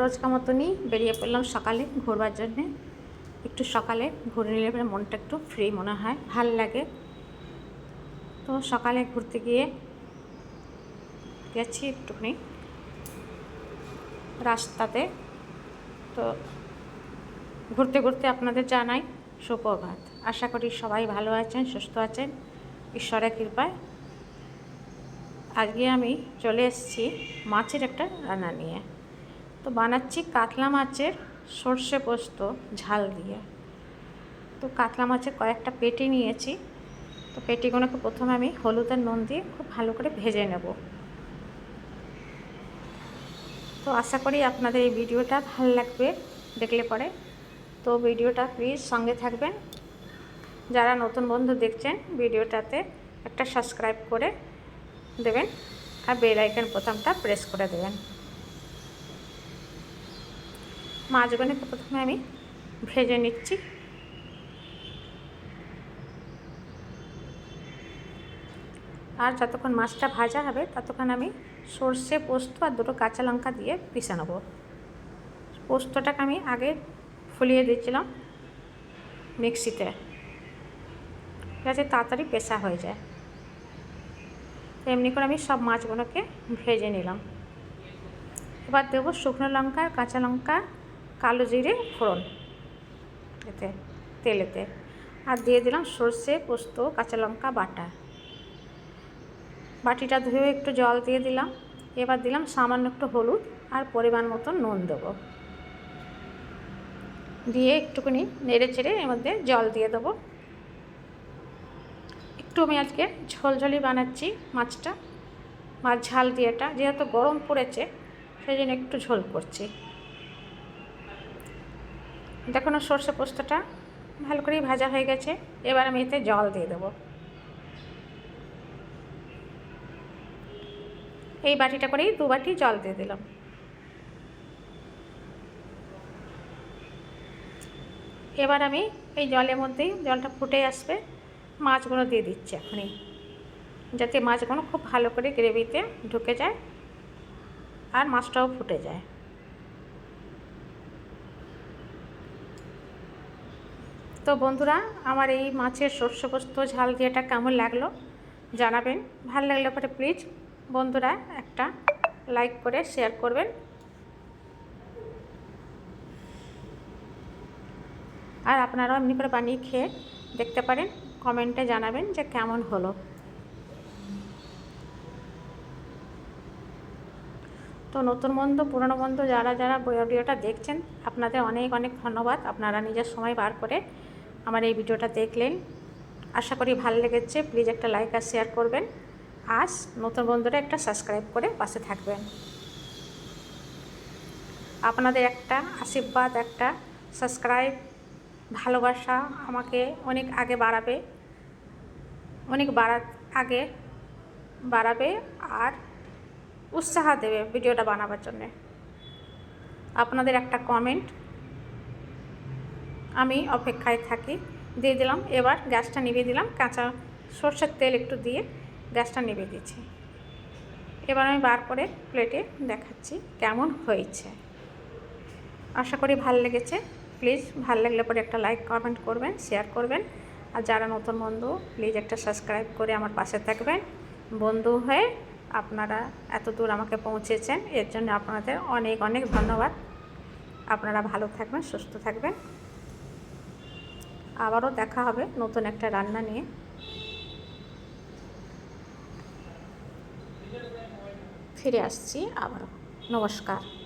রোজকার মতনই বেরিয়ে পড়লাম সকালে ঘুরবার জন্যে। একটু সকালে ঘুরে নিলে পরে মনটা একটু ফ্রি মনে হয়, ভালো লাগে। তো সকালে ঘুরতে গিয়ে গেছি একটুখানি রাস্তাতে। তো ঘুরতে ঘুরতে আপনাদের জানাই সুপ্রভাত। আশা করি সবাই ভালো আছেন, সুস্থ আছেন। ঈশ্বরের কৃপায়। আজকে আমি চলে এসেছি মাছের একটা রান্না নিয়ে। তো বানাচ্ছি কাতলা মাছের সর্ষে পোস্ত ঝাল দিয়ে। তো কাতলা মাছের কয়েকটা পেটি নিয়েছি। তো পেটিগুলোকে প্রথমে আমি হলুদ আর নুন দিয়ে খুব ভালো করে ভেজে নেব। তো আশা করি আপনাদের এই ভিডিওটা ভালো লাগবে দেখলে পরে। তো ভিডিওটা প্লিজ সঙ্গে থাকবেন। যারা নতুন বন্ধু দেখছেন, ভিডিওটাতে একটা সাবস্ক্রাইব করে দেবেন আর বেল আইকন বোতামটা প্রেস করে দেবেন। মাছগুলোকে প্রথমে আমি ভেজে নিচ্ছি। আর যতক্ষণ মাছটা ভাজা হবে, ততক্ষণ আমি সর্ষে পোস্ত আর দুটো কাঁচা লঙ্কা দিয়ে পিষে নেব। পোস্তটাকে আমি আগে ফুলিয়ে দিয়েছিলাম মিক্সিতে, যাতে তাড়াতাড়ি পেশা হয়ে যায়। এমনি করে আমি সব মাছগুলোকে ভেজে নিলাম। এবার দেবো শুকনো লঙ্কা, কাঁচা লঙ্কা কালো জিরে ফোড়ন, এতে, তেলেতে। আর দিয়ে দিলাম সর্ষে, পোস্ত, কাঁচা লঙ্কা, বাটা। বাটিটা ধুয়ে একটু জল দিয়ে দিলাম। এবার দিলাম সামান্য একটু হলুদ আর পরিমাণ মতো নুন দেবো। দিয়ে একটুখানি নেড়ে চেড়ে এর মধ্যে জল দিয়ে দেবো। একটু আমি আজকে ঝোলঝলি বানাচ্ছি মাছটা, মাছ ঝাল দিয়েটা যেহেতু গরম পড়েছে, সেই জন্য একটু ঝোল করছি। দেখুন সর্ষে পোস্তটা, ভালো করেই ভাজা হয়ে গেছে। এবার আমি এতে জল দিয়ে দেবো। এই বাটিটা করেই দু বাটি জল দিয়ে দিলাম। এবার আমি এই জলের মধ্যেই জলটা ফুটে আসবে, মাছগুলো দিয়ে দিচ্ছি এখনই। যাতে মাছগুলো খুব ভালো করে গ্রেভিতে ঢুকে যায় আর মাছটাও ফুটে যায়। তো বন্ধুরা, আমার এই মাছের সর্ষে পোস্ত ঝাল দিয়েটা কেমন লাগল জানাবেন। ভালো লাগলে পরে প্লিজ বন্ধুরা একটা লাইক করে শেয়ার করবেন। আর আপনারাও এমনি করে বানিয়ে খেয়ে দেখতে পারেন কমেন্টে জানাবেন যে কেমন হলো। তো নতুন বন্ধু, পুরনো বন্ধু, যারা যারা ভিডিওটা দেখছেন, আপনাদের অনেক অনেক ধন্যবাদ। আপনারা নিজের সময় বার করে আমার এই ভিডিওটা দেখলেন। আশা করি ভালো লেগেছে। প্লিজ একটা লাইক আর শেয়ার করবেন। আজ নতুন বন্ধুরা একটা সাবস্ক্রাইব করে পাশে থাকবেন। আপনাদের একটা আশীর্বাদ, একটা সাবস্ক্রাইব, ভালোবাসা আমাকে অনেক আগে বাড়াবে, অনেক বাড়া আগে বাড়াবে আর উৎসাহ দেবে ভিডিওটা বানাবার জন্যে। আপনাদের একটা কমেন্ট আমি অপেক্ষায় থাকি। দিয়ে দিলাম, এবার গ্যাসটা নিভিয়ে দিলাম। কাঁচা সর্ষের তেল একটু দিয়ে গ্যাসটা নিভিয়ে দিচ্ছি। এবার আমি বার করে প্লেটে দেখাচ্ছি কেমন হয়েছে। আশা করি ভালো লেগেছে। প্লিজ ভালো লাগলে পরে একটা লাইক কমেন্ট করবেন শেয়ার করবেন। আর যারা নতুন বন্ধু প্লিজ একটা সাবস্ক্রাইব করে আমার পাশে থাকবেন। বন্ধু হয়ে আপনারা এত দূর আমাকে পৌঁছেছেন, এর জন্য আপনাদের অনেক অনেক ধন্যবাদ। আপনারা ভালো থাকবেন, সুস্থ থাকবেন। আবারও দেখা হবে নতুন একটা রান্না নিয়ে। ফিরে আসছি আবারও। নমস্কার।